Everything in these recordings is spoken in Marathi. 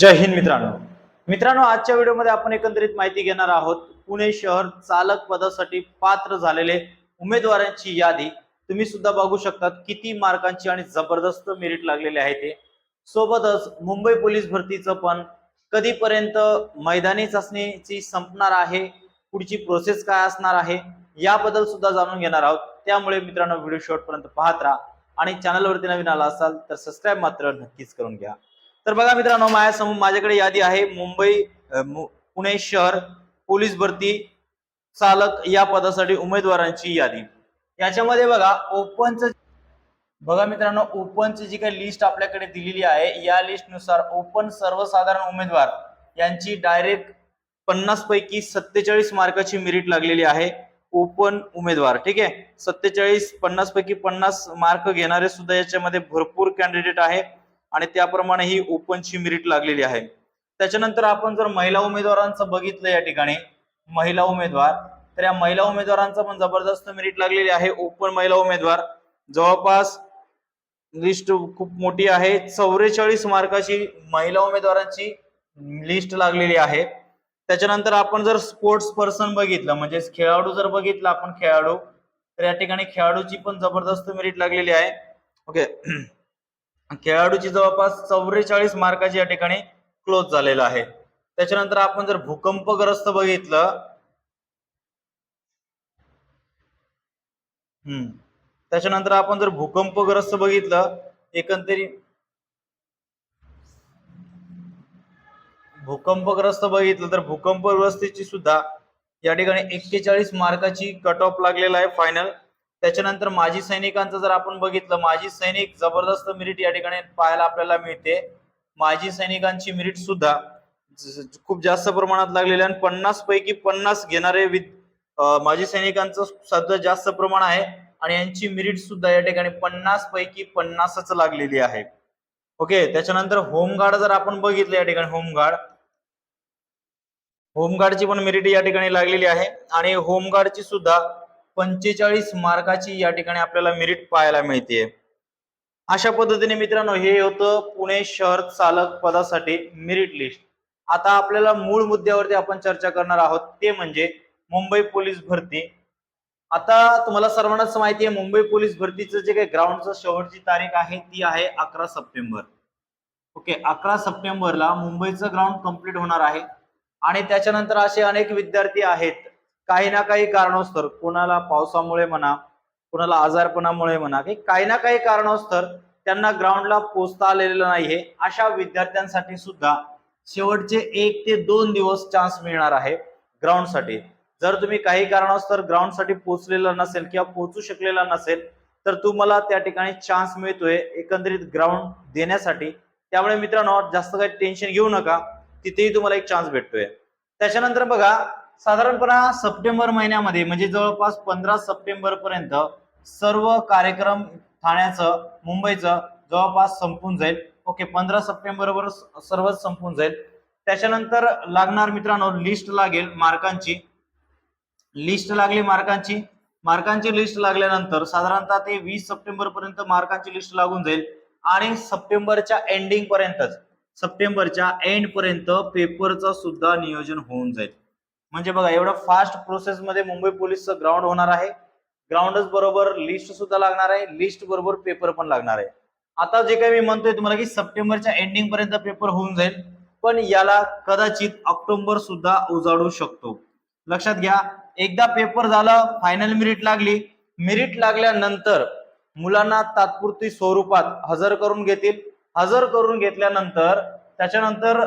जय हिंद मित्रांनो. मित्रांनो आजच्या व्हिडिओमध्ये आपण एकंदरीत माहिती घेणार आहोत पुणे शहर चालक पदासाठी पात्र झालेले उमेदवारांची यादी. तुम्ही सुद्धा बघू शकतात किती मार्कांची आणि जबरदस्त मेरिट लागलेले आहे ते. सोबतच मुंबई पोलीस भरतीचं पण कधीपर्यंत मैदानी चाचणीची संपणार आहे पुढची प्रोसेस काय असणार आहे याबद्दल सुद्धा जाणून घेणार आहोत. त्यामुळे मित्रांनो व्हिडिओ शेवटपर्यंत पाहत राहा. आणि चॅनलवरती नवीन आला असाल तर सबस्क्राईब मात्र नक्कीच करून घ्या. तर बघा मित्रांनो माझ्यासमोर माझ्याकडे यादी आहे. मुंबई पुणे शहर पोलीस भरती चालक या पदासाठी उमेदवारांची यादी. याच्यामध्ये बघा ओपनचं बघा मित्रांनो ओपनची जी काही लिस्ट आपल्याकडे दिलेली आहे या लिस्टनुसार ओपन सर्वसाधारण उमेदवार यांची डायरेक्ट पन्नास पैकी सत्तेचाळीस मार्काची मेरिट लागलेली आहे. ओपन उमेदवार ठीक आहे? सत्तेचाळीस पन्नास पैकी पन्नास मार्क घेणारे सुद्धा याच्यामध्ये भरपूर कॅन्डिडेट आहे. आणि त्याप्रमाणे ही ओपनची मेरिट लागलेली आहे. त्याच्यानंतर आपण जर महिला उमेदवारांचं बघितलं या ठिकाणी महिला उमेदवार तर या महिला उमेदवारांचं पण जबरदस्त मेरिट लागलेली आहे. ओपन महिला उमेदवार जवळपास लिस्ट खूप मोठी आहे. चौवेचाळीस मार्काची महिला उमेदवारांची लिस्ट लागलेली आहे. त्याच्यानंतर आपण जर स्पोर्ट्स पर्सन बघितलं म्हणजे खेळाडू जर बघितलं आपण खेळाडू तर या ठिकाणी खेळाडूची पण जबरदस्त मेरिट लागलेली आहे. ओके खेळाडूची जवळपास चौवेचाळीस मार्काची या ठिकाणी क्लोज झालेलं आहे. त्याच्यानंतर आपण जर भूकंपग्रस्त बघितलं हम्म त्याच्यानंतर आपण जर भूकंपग्रस्त बघितलं एकंदरीत भूकंपग्रस्त बघितलं तर भूकंपग्रस्तीची सुद्धा या ठिकाणी एक्केचाळीस मार्काची कट ऑफ लागलेला आहे फायनल त्याच्यानंतर माजी सैनिकांचं जर आपण बघितलं माजी सैनिक जबरदस्त मिरिट या ठिकाणी पाहायला आपल्याला मिळते. माजी सैनिकांची मिरिट सुद्धा खूप जास्त प्रमाणात लागलेली आणि पन्नास पैकी पन्नास घेणारे विद माजी सैनिकांचं सध्या जास्त प्रमाण आहे आणि यांची मिरिट सुद्धा या ठिकाणी पन्नास पैकी पन्नासच लागलेली आहे. ओके त्याच्यानंतर होमगार्ड जर आपण बघितलं या ठिकाणी होमगार्ड. होमगार्डची पण मिरिट या ठिकाणी लागलेली आहे आणि होमगार्डची सुद्धा पंचेचाळीस मार्काची या ठिकाणी आपल्याला मेरिट पाहायला मिळते. अशा पद्धतीने मित्रांनो हे होतं पुणे शहर चालक पदासाठी मेरिट लिस्ट आता आपल्याला मूळ मुद्द्यावरती आपण चर्चा करणार आहोत ते म्हणजे मुंबई पोलीस भरती. आता तुम्हाला सर्वांनाच माहिती आहे मुंबई पोलीस भरतीचं जे काही ग्राउंडचं शेवटची तारीख आहे ती आहे अकरा सप्टेंबर. ओके अकरा सप्टेंबरला मुंबईचं ग्राउंड कंप्लीट होणार आहे. आणि त्याच्यानंतर असे अनेक विद्यार्थी आहेत काही ना काही कारणास्तव कोणाला पावसामुळे म्हणा कोणाला आजारपणामुळे म्हणा की काही ना काही कारणास्तव त्यांना ग्राउंडला पोचता आलेलं नाहीये. अशा विद्यार्थ्यांसाठी सुद्धा शेवटचे एक ते दोन दिवस चान्स मिळणार आहे ग्राउंडसाठी. जर तुम्ही काही कारणास्तर ग्राउंडसाठी पोचलेला नसेल किंवा पोहोचू शकलेला नसेल तर तुम्हाला त्या ठिकाणी चान्स मिळतोय एकंदरीत ग्राउंड देण्यासाठी. त्यामुळे मित्रांनो जास्त काही टेन्शन घेऊ नका. तिथेही तुम्हाला एक चान्स भेटतोय. त्याच्यानंतर बघा साधारणपणे सप्टेंबर महिन्यामध्ये म्हणजे जवळपास पंधरा सप्टेंबर पर्यंत सर्व कार्यक्रम ठाण्याचं मुंबईचं जवळपास संपून जाईल. ओके पंधरा सप्टेंबर वर सर्वच संपून जाईल. त्याच्यानंतर लागणार मित्रांनो लिस्ट लागेल मार्कांची. लिस्ट लागली मार्कांची. मार्कांची लिस्ट लागल्यानंतर साधारणतः ते वीस सप्टेंबर पर्यंत मार्कांची लिस्ट लागून जाईल. आणि सप्टेंबरच्या एंडिंग पर्यंतच सप्टेंबरच्या एंड पर्यंत पेपरचं सुद्धा नियोजन होऊन जाईल. म्हणजे बघा एवढं फास्ट प्रोसेस मध्ये मुंबई पोलीसचं ग्राउंड होणार आहे. ग्राउंडच बरोबर लिस्ट सुद्धा लागणार आहे. लिस्ट बरोबर पेपर पण लागणार आहे. आता जे काही मी म्हणतोय तुम्हाला की सप्टेंबरच्या एंडिंग पर्यंत पेपर होऊन जाईल. पण याला कदाचित ऑक्टोबर सुद्धा उजाडू शकतो. लक्षात घ्या एकदा पेपर झाला फायनल मेरिट लागली. मेरिट लागल्यानंतर मुलांना तात्पुरती स्वरूपात हजर करून घेतील. हजर करून घेतल्यानंतर त्याच्यानंतर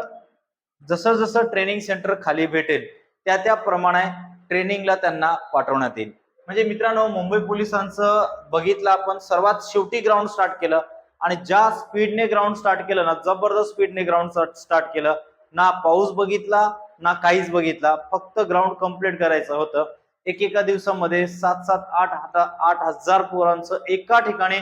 जसं जसं ट्रेनिंग सेंटर खाली भेटेल त्या त्याप्रमाणे ट्रेनिंगला त्यांना पाठवण्यात येईल. म्हणजे मित्रांनो मुंबई पोलिसांचं बघितलं आपण सर्वात शेवटी ग्राउंड स्टार्ट केलं आणि ज्या स्पीडने ग्राउंड स्टार्ट केलं ना जबरदस्त स्पीडने ग्राउंड स्टार्ट केलं ना पाऊस बघितला ना काहीच बघितला फक्त ग्राउंड कंप्लीट करायचं होतं. एक एका दिवसामध्ये सात सात आठ हाता- आठ हजार पोरांचं एका ठिकाणी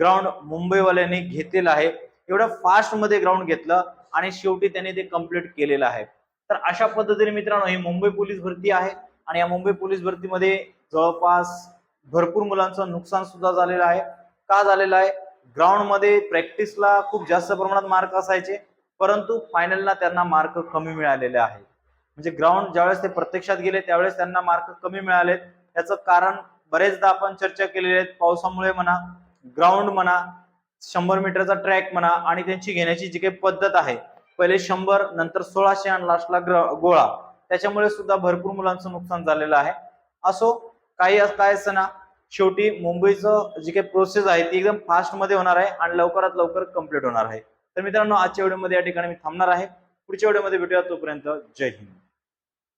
ग्राउंड मुंबईवाल्यांनी घेतलेलं आहे. एवढं फास्टमध्ये ग्राउंड घेतलं आणि शेवटी त्यांनी ते कंप्लीट केलेलं आहे. तर अशा पद्धतीने मित्रांनो ही मुंबई पोलीस भरती आहे आणि या मुंबई पोलीस भरतीमध्ये जवळपास भरपूर मुलांचं नुकसान सुद्धा झालेलं आहे. का झालेलं आहे? ग्राउंडमध्ये प्रॅक्टिसला खूप जास्त प्रमाणात मार्क असायचे परंतु फायनलला त्यांना मार्क कमी मिळालेले आहेत. म्हणजे ग्राउंड ज्यावेळेस ते प्रत्यक्षात गेले त्यावेळेस त्यांना मार्क कमी मिळालेत. याचं कारण बरेचदा आपण चर्चा केलेली आहेत पावसामुळे म्हणा ग्राउंड म्हणा शंभर मीटरचा ट्रॅक म्हणा आणि त्यांची घेण्याची जी काही पद्धत आहे पहिले शंभर नंतर सोळाशे आणि लास्टला गोळा. त्याच्यामुळे सुद्धा भरपूर मुलांचं नुकसान झालेलं आहे. असो काही असं काय असं ना शेवटी मुंबईचं जी काही प्रोसेस आहे ती एकदम फास्टमध्ये होणार आहे आणि लवकरात लवकर कंप्लीट होणार आहे. तर मित्रांनो आजच्या व्हिडिओमध्ये या ठिकाणी मी थांबणार आहे. पुढच्या व्हिडिओमध्ये भेटूया तोपर्यंत. जय हिंद.